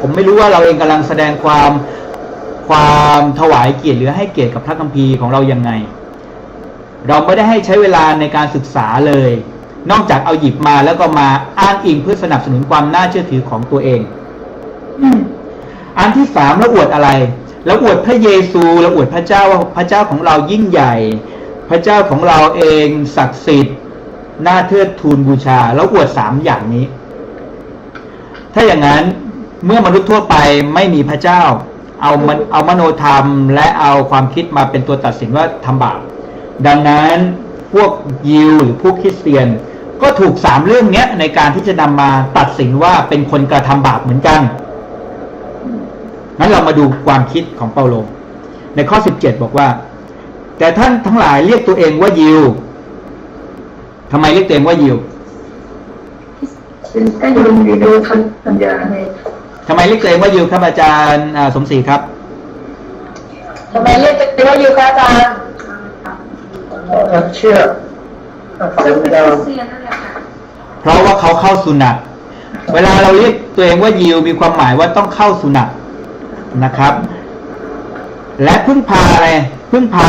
ผมไม่รู้ว่าเราเองกำลังแสดงความความถวายเกียรติหรือให้เกียรติกับพระคัมภีร์ของเรายังไง เราไม่ได้ให้ใช้เวลาในการศึกษาเลย นอกจากเอาหยิบมาแล้วก็มาอ้างอิงเพื่อสนับสนุนความน่าเชื่อถือของตัวเองอันที่สามเราอวดอะไรเราอวดพระเยซูเราอวดพระเจ้าว่าพระเจ้าของเรายิ่งใหญ่ พระเจ้าของเราเองศักดิ์สิทธิ์น่าเทิดทูนบูชาเราอวดสามอย่างนี้ ถ้าอย่างนั้น เมื่อมนุษย์ทั่วไปไม่มีพระเจ้า เอามันเอามโนธรรม และเอาความคิดมาเป็นตัวตัดสินว่าทำบาปดังนั้นพวกยิวหรือพวกคริสเตียน ก็ถูกสามเรื่องเนี้ยในการที่จะนำมาตัดสินว่าเป็นคนกระทำบาปเหมือนกันงั้นเรามาดูความคิดของเปาโล ในข้อ 17 บอกว่า แต่ท่านทั้งหลายเรียกตัวเองว่ายิวทำไมเรียกตัวเองว่ายิวซึ่งก็ยังอยู่ในคำสัญญาใน ทำไมเรียกตัวเองว่ายิวครับอาจารย์อ่าสมศรีครับทำไมเรียกตัวว่าอยู่คะอาจารย์เชื่อซึ่งเราเพราะว่าเขาเข้าสุนัตเวลาเราเรียกตัวเองว่ายิวมีความหมายว่าต้องเข้าสุนัตนะครับ และพึ่งพาอะไรพึ่งพา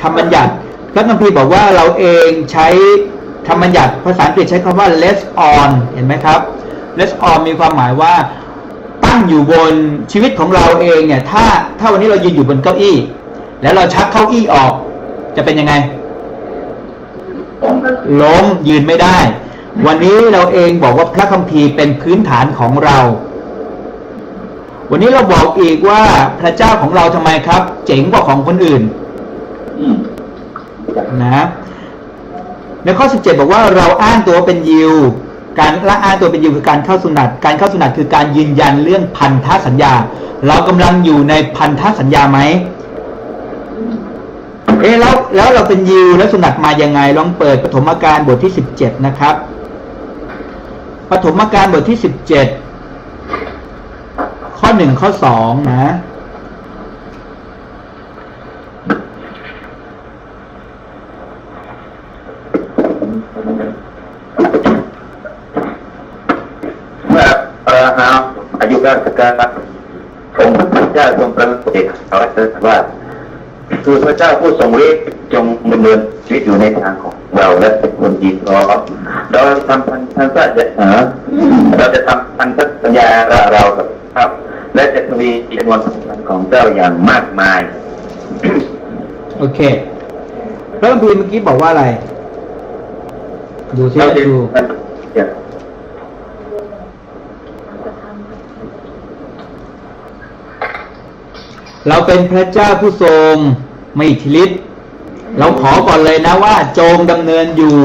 ธรรมบัญญัติพระคัมภีร์บอกว่าเราเองใช้ธรรมบัญญัติภาษาอังกฤษใช้คำว่า less on เห็นไหมครับ less on มีความหมายว่า ตั้งอยู่บนชีวิตของเราเองเนี่ย ถ้าถ้าวันนี้เรายืนอยู่บนเก้าอี้ แล้วเราชักเก้าอี้ออก จะเป็นยังไง ล้มยืนไม่ได้ วันนี้เราเองบอกว่าพระคัมภีร์เป็นพื้นฐานของเรา วันนี้เราบอกอีกว่าพระเจ้าของเราทำไมครับ เจ๋งกว่าของคนอื่นนะในข้อ 17 บอกว่าเราอ้างตัวเป็นยิว การละอ้างตัวเป็นยิวคือการเข้าสุนัตการเข้าสุนัตคือการยืนยันเรื่องพันธสัญญา เรากำลังอยู่ในพันธสัญญาไหมเอ๊ะแล้วแล้วเราเป็นยิวแล้วสุนัตมายังไงลองเปิดปฐมกาลบทที่สิบเจ็ดนะครับปฐมกาลบทที่สิบเจ็ดข้อหนึ่งข้อสองนะ เมื่อพระนามอายุราชการองค์พระเจ้าทรงประเสริฐเขาตรัสว่าคือพระเจ้าผู้ทรงฤทธิ์จงดำเนินชีวิตอยู่ในทางของเราและเป็นคนดีพร้อมเราทำพันธสัญญาเราจะทำพันธสัญญาระเรากับพระและจะทวีจำนวนของเจ้าอย่างมากมาย โอเคพระคัมภีร์เมื่อกี้บอกว่าอะไร ดูที่เราจะดู เราเป็นพระเจ้าผู้ทรงไมีอิทธิฤทธิ์เราขอก่อนเลยนะว่า จงดำเนินอยู่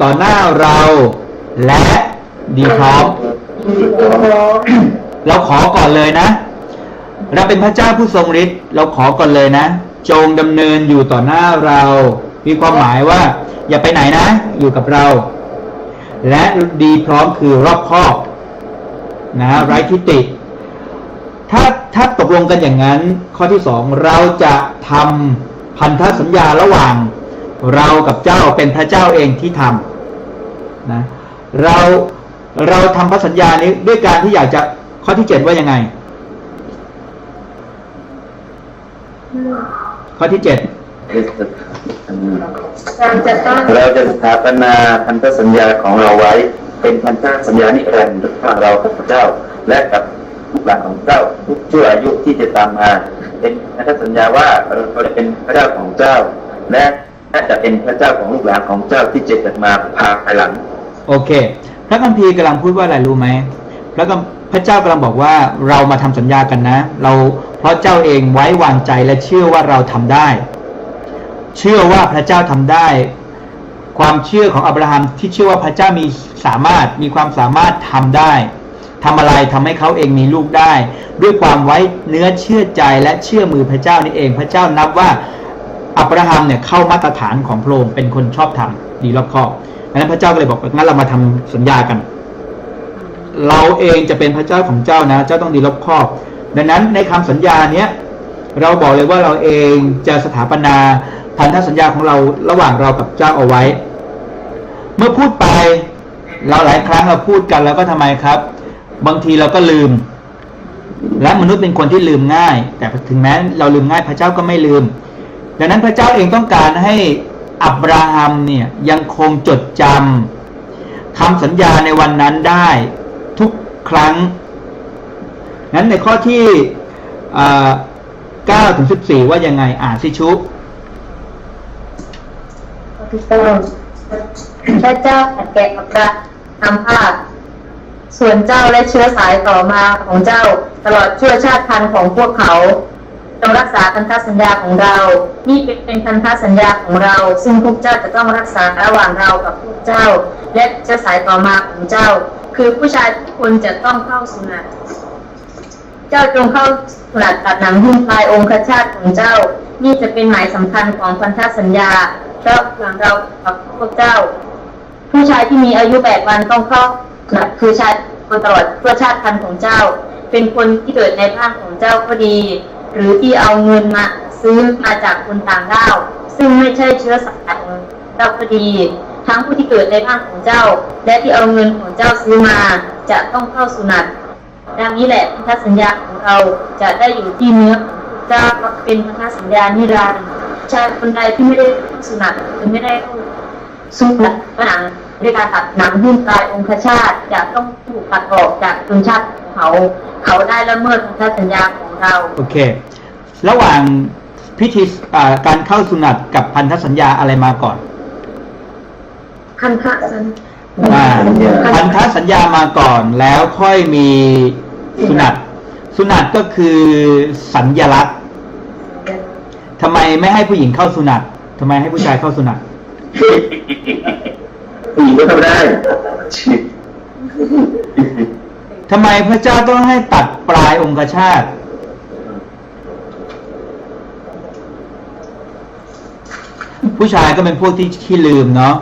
ต่อหน้าเรา และดีพร้อมเราขอก่อนเลยนะ เราเป็นพระเจ้าผู้ทรงฤทธิ์เราขอก่อนเลยนะ จงดำเนินอยู่ต่อหน้าเรา มีความหมายว่า อย่าไปไหนนะ อยู่กับเรา และดีพร้อมคือรอบคอบนะไร้ทิฏฐิ ถ้าถ้าตกลงกันอย่างนั้น ข้อที่สองเราจะทำพันธสัญญาระหว่าง เรากับเจ้าเป็นพระเจ้าเองที่ทำนะเราเราทำพันธสัญญานี้ด้วยการที่อยากจะข้อที่เจ็ดว่ายังไง ข้อที่เจ็ดเราจะสถาปนาพันธสัญญาของเราไว้ เป็นพันธสัญญานิรันดร์ระหว่างเรากับพระเจ้าและกับ ลูกหลานของเจ้าทุกชั่วอายุที่จะตามมาเป็นพันธสัญญาว่าเราจะเป็นพระเจ้าของเจ้า และน่าจะเป็นพระเจ้าของลูกหลานของเจ้าที่จะเกิดมาภายหลัง โอเค พระคัมภีร์กำลังพูดว่าอะไรรู้ไหมพระกพระเจ้ากำลังบอกว่าเรามาทำสัญญากันนะ เราเพราะเจ้าเองไว้วางใจและเชื่อว่าเราทำได้ เชื่อว่าพระเจ้าทำได้ ความเชื่อของอับราฮัมที่เชื่อว่าพระเจ้ามีสามารถมีความสามารถทำได้ ทำอะไรทำให้เขาเองมีลูกได้ ด้วยความไว้เนื้อเชื่อใจและเชื่อมือพระเจ้านี่เอง พระเจ้านับว่าอับราฮัมเนี่ยเข้ามาตรฐานของพระองค์เป็นคนชอบธรรมดีรอบคอบดังนั้นพระเจ้าก็เลยบอกงั้นเรามาทำสัญญากัน เราเองจะเป็นพระเจ้าของเจ้านะ เจ้าต้องดีรอบคอบ ดังนั้นในคำสัญญาเนี้ยเราบอกเลยว่าเราเองจะสถาปนาพันธสัญญาของเราระหว่างเรากับเจ้าเอาไว้ เมื่อพูดไปเราหลายครั้งเราพูดกันแล้วก็ทำไมครับ บางทีเราก็ลืม และมนุษย์เป็นคนที่ลืมง่าย แต่ถึงแม้เราลืมง่ายพระเจ้าก็ไม่ลืม ดังนั้นพระเจ้าเองต้องการให้อับราฮัมเนี่ยยังคงจดจำคำสัญญาในวันนั้นได้ทุกครั้ง นั้นในข้อที่อ่า9ถึง14 ว่ายังไงอ่านสิชุบข้อที่เก้าพระเจ้าตรัสแก่อับราฮัมว่า ส่วนเจ้าและเชื้อสายต่อมาของเจ้าตลอดชั่วชาติพันธุ์ของพวกเขาจงรักษาพันธสัญญาของเรา นี่เป็นพันธสัญญาของเรา ซึ่งพวกเจ้าจะต้องรักษาระหว่างเรากับพวกเจ้า และเชื้อสายต่อมาของเจ้า คือผู้ชายทุกคนจะต้องเข้าสุนัตเจ้าจงเข้าสลัดตัดหนังหุ้มปลายองคชาติของเจ้า นี่จะเป็นหมายสำคัญของพันธสัญญาระหว่างเรากับพวกเจ้า ผู้ชายที่มีอายุแปดวันต้องเข้า คือชายคนตลอดเพื่อชาติพันธุ์ของเจ้า เป็นคนที่เกิดในบ้านของเจ้าก็ดี หรือที่เอาเงินมาซื้อมาจากคนต่างด้าวซึ่งไม่ใช่เชื้อสายของเจ้าก็ดี ทั้งผู้ที่เกิดในบ้านของเจ้า และที่เอาเงินของเจ้าซื้อมาจะต้องเข้าสุนัตดังนี้แหละพันธสัญญาของเราจะได้อยู่ที่เนื้อของพระเจ้าเป็นพันธสัญญานิรันดร์ชายคนใดที่ไม่ได้เข้าสุนัตหรือไม่ได้เข้าสุนัตหนัง ด้วยการตัดหนังหุ้มกายองคชาติจะต้องถูกตัดออกจากชนชาติของเขา เขาได้ละเมิดพันธสัญญาของเรา โอเค ระหว่างพิธีอ่าการเข้าสุนัตกับพันธสัญญาอะไรมาก่อนพันธสัญอ่าพันธสัญญามาก่อนแล้วค่อยมีสุนัตสุนัตก็คือสัญญลักษณ์ทำไมไม่ให้ผู้หญิงเข้าสุนัตทำไมให้ผู้ชายเข้าสุนัต ผู้หญิงก็ทำได้ทำไมพระเจ้าต้องให้ตัดปลายองคชาตผู้ชายก็เป็นพวกที่ขี้ลืมเนาะ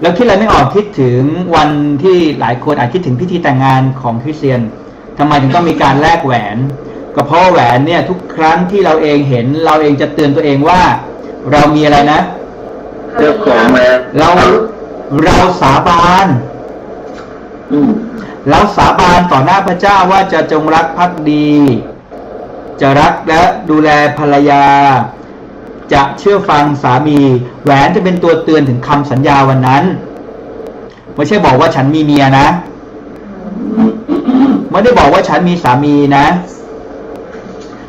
แล้วคิดอะไรไม่ออกคิดถึงวันที่หลายคนอาจคิดถึงพิธีแต่งงานของคริสเตียนทำไมถึงต้องมีการแลกแหวน ก็เพราะว่าแหวนเนี่ย ทุกครั้งที่เราเองเห็น เราเองจะเตือนตัวเองว่า เรามีอะไรนะเจ้าของมาเรา เราสาบานอืมเราสาบานต่อหน้าพระเจ้าว่าจะจงรักภักดี จะรักและดูแลภรรยา จะเชื่อฟังสามี แหวนจะเป็นตัวเตือนถึงคำสัญญาวันนั้น ไม่ใช่บอกว่าฉันมีเมียนะ ไม่ได้บอกว่าฉันมีสามีนะ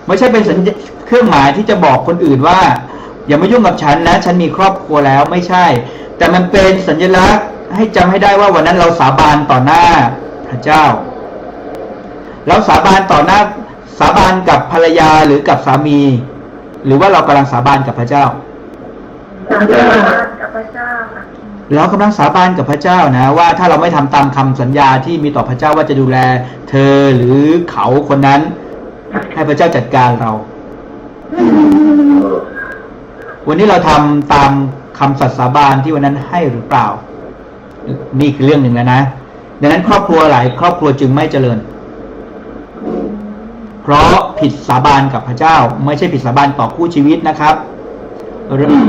ไม่ใช่เป็นสัญญเครื่องหมายที่จะบอกคนอื่นว่า อย่ามายุ่งกับฉันนะ ฉันมีครอบครัวแล้วไม่ใช่ แต่มันเป็นสัญลักษณ์ให้จำให้ได้ว่าวันนั้นเราสาบานต่อหน้าพระเจ้าเราสาบานต่อหน้าสาบานกับภรรยาหรือกับสามี หรือว่าเรากำลังสาบานกับพระเจ้ากับพระเจ้าค่ะเรากำลังสาบานกับพระเจ้านะ ว่าถ้าเราไม่ทำตามคำสัญญาที่มีต่อพระเจ้าว่าจะดูแล เธอหรือเขาคนนั้น ให้พระเจ้าจัดการเรา วันนี้เราทำตามคำสัตย์สาบานที่วันนั้นให้หรือเปล่า นี่คือเรื่องหนึ่งแล้วนะ ดังนั้นครอบครัวหลายครอบครัวจึงไม่เจริญ เพราะผิดสาบานกับพระเจ้า ไม่ใช่ผิดสาบานต่อคู่ชีวิตนะครับ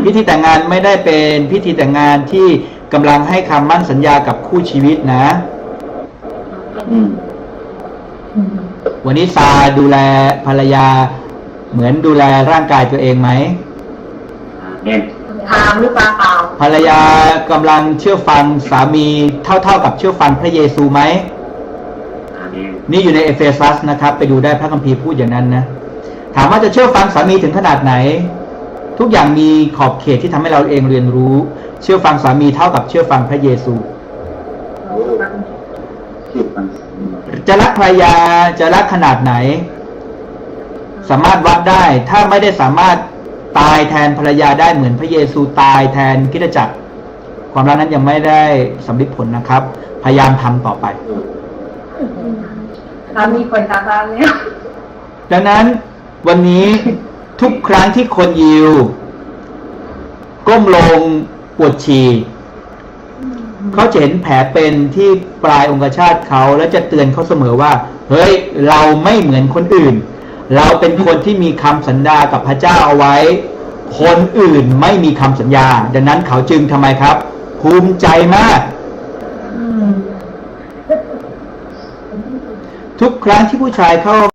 พิธีแต่งงานไม่ได้เป็นพิธีแต่งงานที่กำลังให้คำมั่นสัญญากับคู่ชีวิตนะวันนี้ซาดูแลภรรยาเหมือนดูแลร่างกายตัวเองไหม เนี่ยถามหรือเปล่าเปล่าภรรยากำลังเชื่อฟังสามีเท่าๆกับเชื่อฟังพระเยซูไหมนี่นี่อยู่ในเอเฟซัสนะครับ ไปดูได้พระคัมภีร์พูดอย่างนั้นนะ ถามว่าจะเชื่อฟังสามีถึงขนาดไหน ทุกอย่างมีขอบเขตที่ทำให้เราเองเรียนรู้ เชื่อฟังสามีเท่ากับเชื่อฟังพระเยซู ชื่อฟังจะรักภรรยาจะรักขนาดไหน สามารถวัดได้ ถ้าไม่ได้สามารถ ตายแทนภรรยาได้เหมือนพระเยซูตายแทนคริสตจักร ความรักนั้นยังไม่ได้สำลิดผลนะครับ พยายามทำต่อไปถามมีคนตาบ้านแล้วดังนั้นวันนี้ทุกครั้งที่คนยิว ก้มลงปวดฉี่เขาจะเห็นแผลเป็นที่ปลายองคชาตเขา แล้วจะเตือนเขาเสมอว่า เฮ้ย เราไม่เหมือนคนอื่น เราเป็นคนที่มีคำสัญญากับพระเจ้าเอาไว้ คนอื่นไม่มีคำสัญญา ดังนั้นเขาจึงทำไมครับ ภูมิใจมาก ทุกครั้งที่ผู้ชายเข้า